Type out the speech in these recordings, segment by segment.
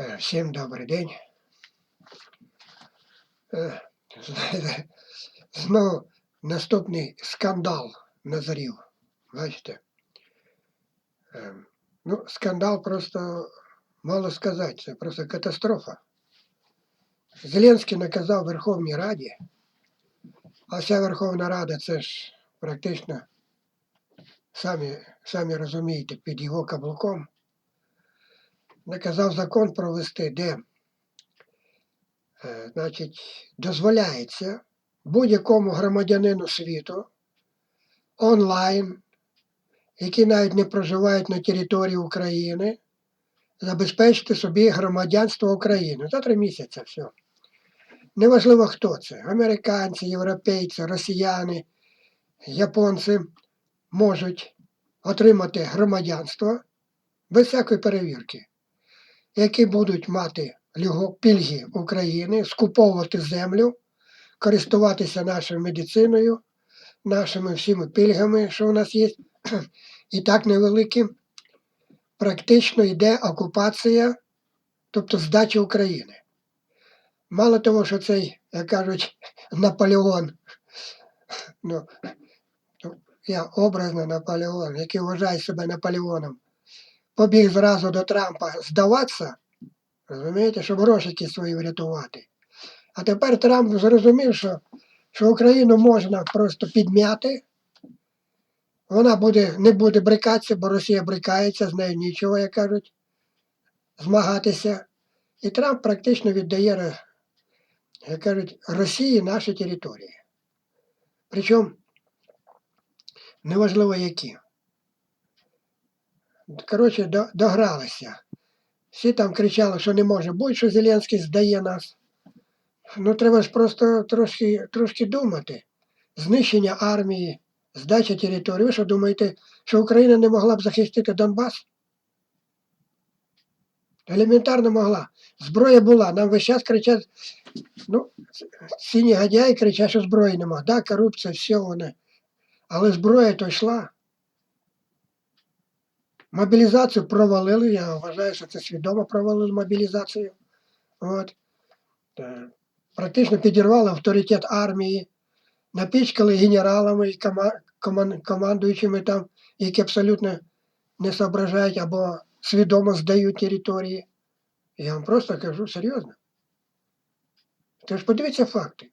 Е, Всім добрий день. Е, знову наступний скандал назрів. Бачите? Е, Ну, скандал просто мало сказати, це просто катастрофа. Зеленський наказав Верховній Раді, а вся Верховна Рада це ж практично, самі, самі розумієте, під його каблуком наказав закон провести, де е, значить, дозволяється будь-якому громадянину світу онлайн, які навіть не проживають на території України, забезпечити собі громадянство України. За три місяці все. Неважливо, хто це. Американці, європейці, росіяни, японці можуть отримати громадянство без всякої перевірки які будуть мати пільги України, скуповувати землю, користуватися нашою медициною, нашими всіми пільгами, що у нас є, і так невеликим, практично йде окупація, тобто здача України. Мало того, що цей, як кажуть, Наполеон, ну, ну, я образно Наполеон, який вважає себе Наполеоном, побіг зразу до Трампа здаватися, розумієте, щоб грошики свої врятувати. А тепер Трамп зрозумів, що, що Україну можна просто підмяти. Вона буде, не буде брикатися, бо Росія брикається, з нею нічого, як кажуть, змагатися. І Трамп практично віддає, як кажуть, Росії наші території. Причому неважливо які. Коротше, до, догралися. Всі там кричали, що не може бути, що Зеленський здає нас. Ну, треба ж просто трошки, трошки думати. Знищення армії, здача території. Ви що думаєте, що Україна не могла б захистити Донбас? Елементарно могла. Зброя була. Нам весь час кричать, ну, ці негодяї кричать, що зброї нема. Да, корупція, все вони. Але зброя то йшла. Мобілізацію провалили, я вважаю, що це свідомо провалили мобілізацію. От. Е, Практично підірвали авторитет армії, напічкали генералами і командуючими там, які абсолютно не соображають або свідомо здають території. Я вам просто кажу серйозно. Тож подивіться факти.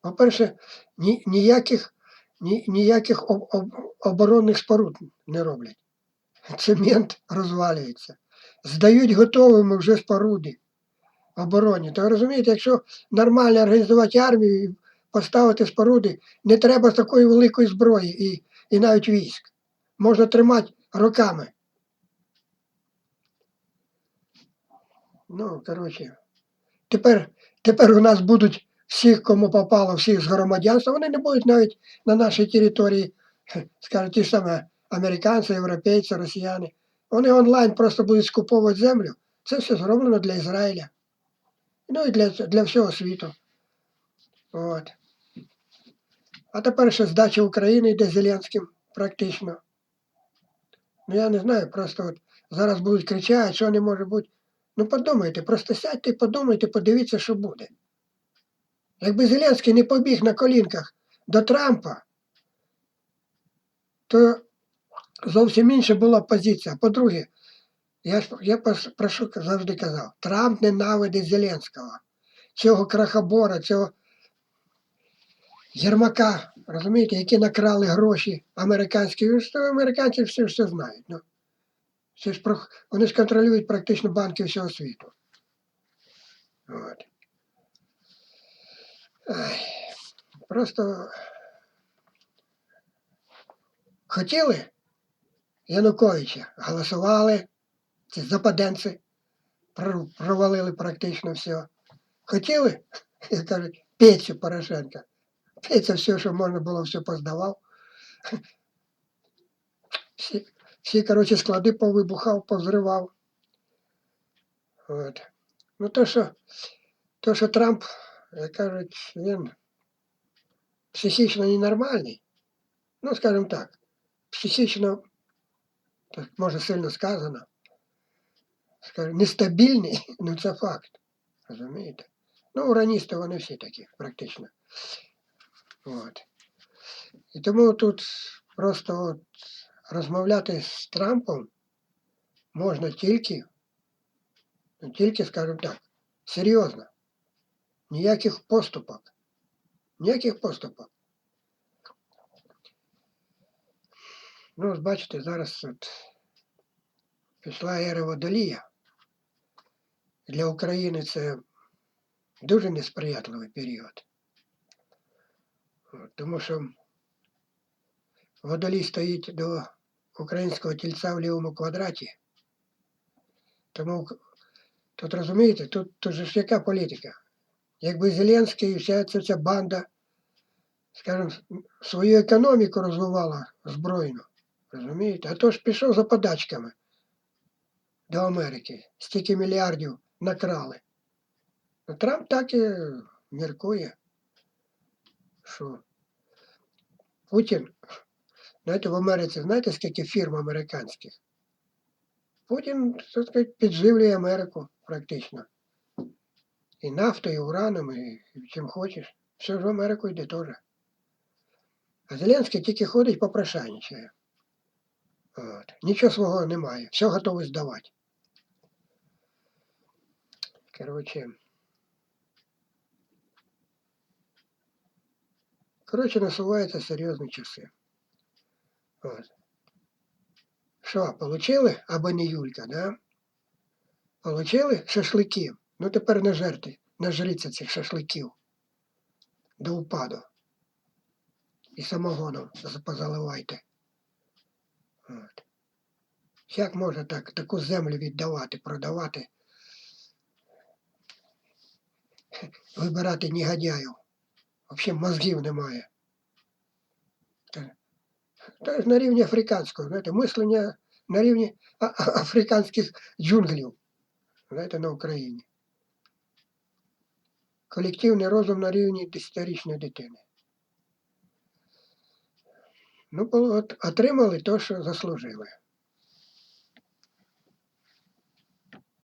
По-перше, ні, ніяких, ні, ніяких об, об, оборонних споруд не роблять. Цемент розвалюється. Здають готовими вже споруди обороні. То розумієте, якщо нормально організувати армію і поставити споруди, не треба такої великої зброї і, і навіть військ. Можна тримати роками. Ну, коротше, тепер, тепер у нас будуть всіх, кому попало, всіх з громадянства, вони не будуть навіть на нашій території, скажуть, ті саме американці, європейці, росіяни. Вони онлайн просто будуть скуповувати землю. Це все зроблено для Ізраїля. Ну і для, для всього світу. От. А тепер ще здача України йде Зеленським практично. Ну я не знаю, просто от зараз будуть кричати, що не може бути. Ну подумайте, просто сядьте і подумайте, подивіться, що буде. Якби Зеленський не побіг на колінках до Трампа, то зовсім інша була позиція. По-друге, я я пос- про що завжди казав, Трамп ненавидить Зеленського, цього крахобора, цього Єрмака, розумієте, які накрали гроші американські. Ви Американці всі все знають. Ну. Це ж вони ж контролюють практично банки всього світу. От. Просто хотіли Януковича, голосували, ці западенці провалили практично все. Хотіли, як кажуть, Петю Порошенка. Петя все, що можна було, все поздавав. Всі, всі коротше, склади повибухав, повзривав. От. Ну, то, що, то, що Трамп, як кажуть, він психічно ненормальний, ну, скажімо так, психічно, так, може сильно сказано, скажімо, нестабільний, ну це факт. Розумієте? Ну, ураністи вони всі такі, практично. От. І тому тут просто от розмовляти з Трампом можна тільки, ну, тільки, скажімо так, серйозно. Ніяких поступок. Ніяких поступок. Ну, бачите, зараз от пішла ера водолія. Для України це дуже несприятливий період. Тому що водолій стоїть до українського тільця в лівому квадраті. Тому тут розумієте, тут, тут ж яка політика? Якби Зеленський і вся ця, ця банда, скажімо, свою економіку розвивала збройно, розумієте? А то ж пішов за подачками до Америки, стільки мільярдів накрали. Ну, Трамп так і міркує, що Путін, знаєте, в Америці, знаєте, скільки фірм американських? Путін, так сказати, підживлює Америку практично. І нафтою, і ураном, і, чим хочеш. Все ж в Америку йде теж. А Зеленський тільки ходить попрошайничає. От. Нічого свого немає, все готовий здавати. Коротше. Коротше, насуваються серйозні часи. От. Що, получили, аби не Юлька, да? Получили шашликів? Ну тепер не жерте, нажріться цих шашликів до упаду. І самогоном позаливайте. От. Як можна так, таку землю віддавати, продавати, вибирати негодяїв? Взагалі мозгів немає. Та- на рівні африканського, знаєте, мислення на рівні африканських джунглів, знаєте, на Україні. Колективний розум на рівні 10-річної дитини. Ну, от, отримали те, що заслужили.